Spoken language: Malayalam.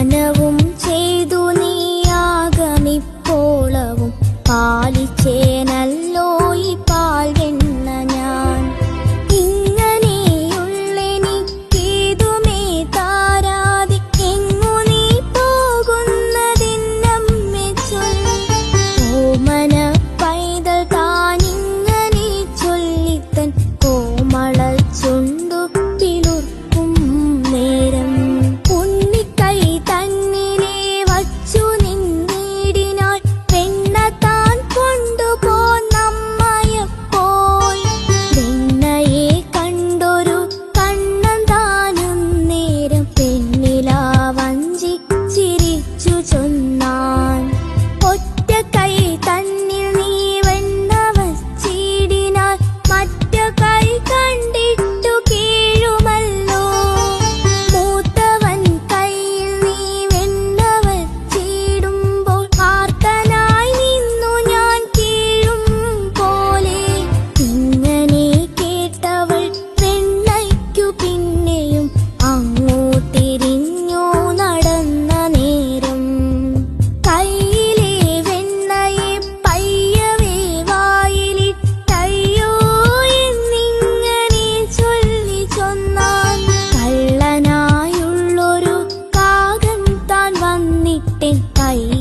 ദാനവും ചെയ്തു നീ ആഗമിപ്പോളവും പാലിച്ചേന none. பண்ணிட்டேன் தாயே